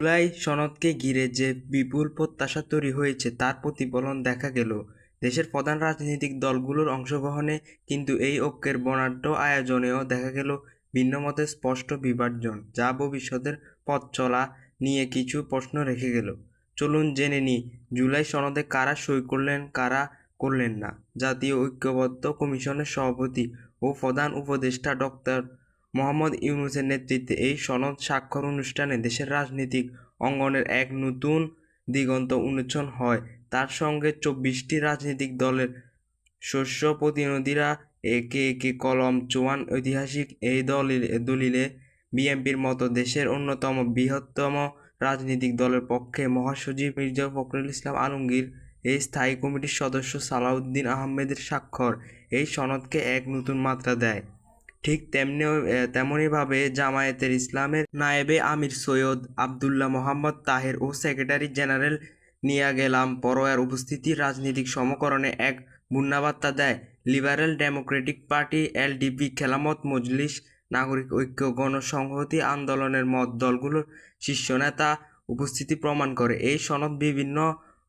জুলাই সনদকে ঘিরে যে বিপুল প্রত্যাশা তৈরি হয়েছে, তার প্রতিফলন দেখা গেল। দেশের প্রধান রাজনৈতিক দলগুলোর অংশগ্রহণে কিন্তু এই ঐক্যের বর্ণাঢ্য আয়োজনেও দেখা গেল ভিন্নমতের স্পষ্ট বিভাজন, যা ভবিষ্যতের পথ চলা নিয়ে কিছু প্রশ্ন রেখে গেল। চলুন জেনে নিই, জুলাই সনদে কারা সই করলেন, কারা করলেন না? জাতীয় ঐক্যবদ্ধ কমিশনের সভাপতি ও প্রধান উপদেষ্টা ডক্টর মোহাম্মদ ইউনুসের নেতৃত্বে এই সনদ স্বাক্ষর অনুষ্ঠানে দেশের রাজনৈতিক অঙ্গনের এক নতুন দিগন্ত উন্মোচন হয়। তার সঙ্গে চব্বিশটি রাজনৈতিক দলের শস্য প্রতিনিধিরা একে একে কলম চোয়ান ঐতিহাসিক এই দলিল, দলিলে বিএনপির মতো দেশের অন্যতম বৃহত্তম রাজনৈতিক দলের পক্ষে মহাসচিব মির্জা ফখরুল ইসলাম আলমগীর, এই স্থায়ী কমিটির সদস্য সালাউদ্দিন আহমেদের স্বাক্ষর। এই সনদকে এক নতুন মাত্রা দেয়। ঠিক তেমনি তেমনইভাবে জামায়াতের ইসলামের নায়েবে আমির সৈয়দ আবদুল্লাহ মোহাম্মদ তাহের ও সেক্রেটারি জেনারেল নিয়া গেলাম পরোয়ার উপস্থিতি রাজনৈতিক সমকরণে এক বুন্নাবার্তা দেয়, liberal democratic party, LDP, Khelafat, Majlis, Nagorik Oikya, Gonosamhati আন্দোলনের মত দলগুলোর শীর্ষ নেতা উপস্থিতি প্রমাণ করে। এই সনদ বিভিন্ন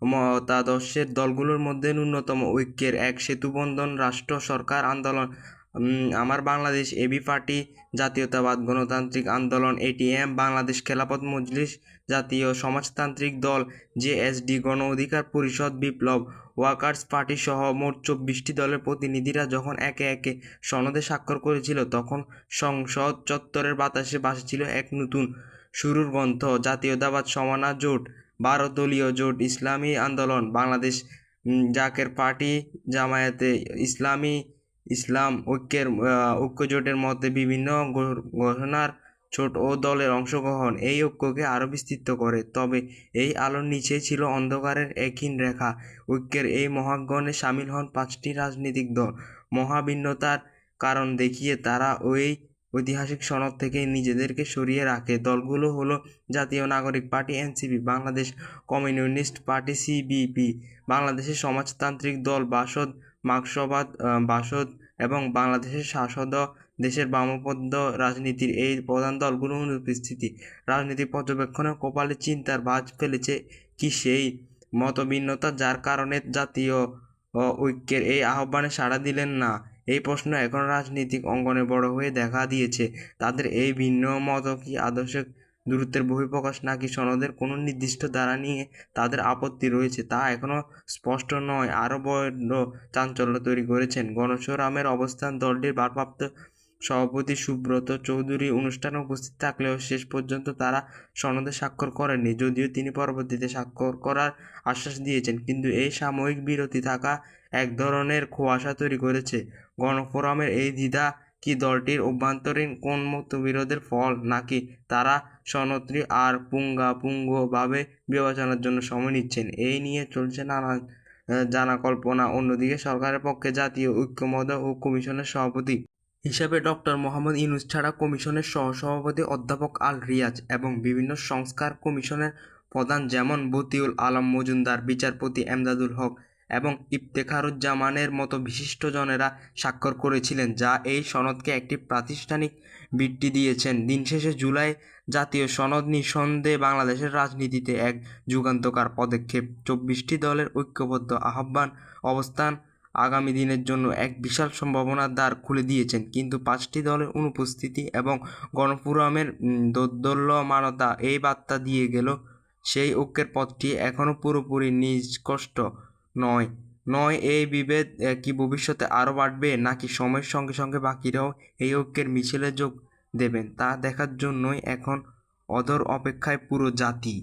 মতাদর্শের দলগুলোর মধ্যে ন্যূনতম ঐক্যের এক সেতুবন্ধন রাষ্ট্র সরকার আন্দোলন আমার বাংলাদেশ এবি পার্টি, জাতীয়তাবাদ, গণতান্ত্রিক আন্দোলন এটিএম বাংলাদেশ খেলাপথ মজলিস, জাতীয় সমাজতান্ত্রিক দল জেএসডি গণ অধিকার পরিষদ, বিপ্লব ওয়ার্কার্স পার্টি সহ মোট চব্বিশটি দলের প্রতিনিধিরা যখন একে একে সনদে স্বাক্ষর করেছিল, তখন সংসদ চত্বরের বাতাসে ভাসছিল এক নতুন শুরুর গ্রন্থ জাতীয়তাবাদ সমানা জোট বারো দলীয় জোট, ইসলামী আন্দোলন, বাংলাদেশ জাকের পার্টি, জামায়াতে ইসলামী ইসলাম ঐক্যের ঐক্যজোটের মধ্যে বিভিন্ন ঘোষণার ছোট ও দলের অংশগ্রহণ এই ঐক্যকে আরও বিস্তৃত করে। তবে এই আলোর নিচে ছিল অন্ধকারের একহীন রেখা। ঐক্যের এই মহাগণে সামিল হন পাঁচটি রাজনৈতিক দল। মহাভিন্নতার কারণ দেখিয়ে তারা ওই ঐতিহাসিক সনদ থেকে নিজেদেরকে সরিয়ে রাখে। দলগুলো হলো Jatiya Nagorik party, NCP, Bangladesh communist party, CBP, বাংলাদেশের সমাজতান্ত্রিক দল, বাসদ মার্ক্সবাদ বাসদ এবং বাংলাদেশের শাসদ দেশের বামপন্থ রাজনীতির এই প্রধান দলগুলোর অনুপস্থিতি রাজনীতি পর্যবেক্ষণের কপালে চিন্তার ভাঁজ ফেলেছে কি সেই মতভিন্নতা যার কারণে জাতীয় ঐক্যের এই আহ্বানে সাড়া দিলেন না। এই প্রশ্ন এখন রাজনৈতিক অঙ্গনে বড় হয়ে দেখা দিয়েছে। তাদের এই ভিন্ন মত কি আদর্শিক দূরত্বের বহিঃপ্রকাশ নাকি সনদের কোনো নির্দিষ্ট ধারা নিয়ে তাদের আপত্তি রয়েছে তা এখনও স্পষ্ট নয়। আরও বড় চাঞ্চল্য তৈরি করেছেন গণসরামের অবস্থান দলটির ভারপ্রাপ্ত সভাপতি সুব্রত চৌধুরী। অনুষ্ঠানে উপস্থিত থাকলেও শেষ পর্যন্ত তারা সনদে স্বাক্ষর করেননি, যদিও তিনি পরবর্তীতে স্বাক্ষর করার আশ্বাস দিয়েছেন। কিন্তু এই সাময়িক বিরতি থাকা এক ধরনের খোয়াশা তৈরি করেছে। গণফোরামের এই দ্বিধা কি দলটির অভ্যন্তরীণ কোন মতবিরোধের ফল নাকি তারা সনদটি আর পুঙ্গাপুঙ্গভাবে বিবেচনার জন্য সময় নিচ্ছেন? এই নিয়ে চলছে নানান জানা কল্পনা অন্যদিকে সরকারের পক্ষে জাতীয় ঐক্যমত ও কমিশনের সভাপতি হিসাবে ডক্টর মোহাম্মদ ইউনুস ছাড়া কমিশনের সহসভাপতি অধ্যাপক আল রিয়াজ এবং বিভিন্ন সংস্কার কমিশনের প্রধান যেমন বতিউল আলম মজুমদার, বিচারপতি এমদাদুল হক এবং ইফতেখারুজ্জামানের মতো বিশিষ্টজনেরা স্বাক্ষর করেছিলেন, যা এই সনদকে একটি প্রাতিষ্ঠানিক বৃত্তি দিয়েছেন। দিন শেষে জুলাই জাতীয় সনদ নিঃসন্দেহে বাংলাদেশের রাজনীতিতে এক যুগান্তকার পদক্ষেপ। চব্বিশটি দলের ঐক্যবদ্ধ আহ্বান, অবস্থান আগামী দিনের জন্য এক বিশাল সম্ভাবনার দ্বার খুলে দিয়েছেন, কিন্তু পাঁচটি দলের অনুপস্থিতি এবং গণফোরামের দোদ্দল্যমানতা এই বার্তা দিয়ে গেল। সেই ঐক্যের পথটি এখনও পুরোপুরি নিষ্কষ্ট। নয়। নয় এই বিভেদ কি ভবিষ্যতে আরও বাড়বে, নাকি সময়ের সঙ্গে সঙ্গে বাকিরাও এই ঐক্যের মিছিলে যোগ দেবেন, তা দেখার জন্যই এখন অধর অপেক্ষায় পুরো জাতি।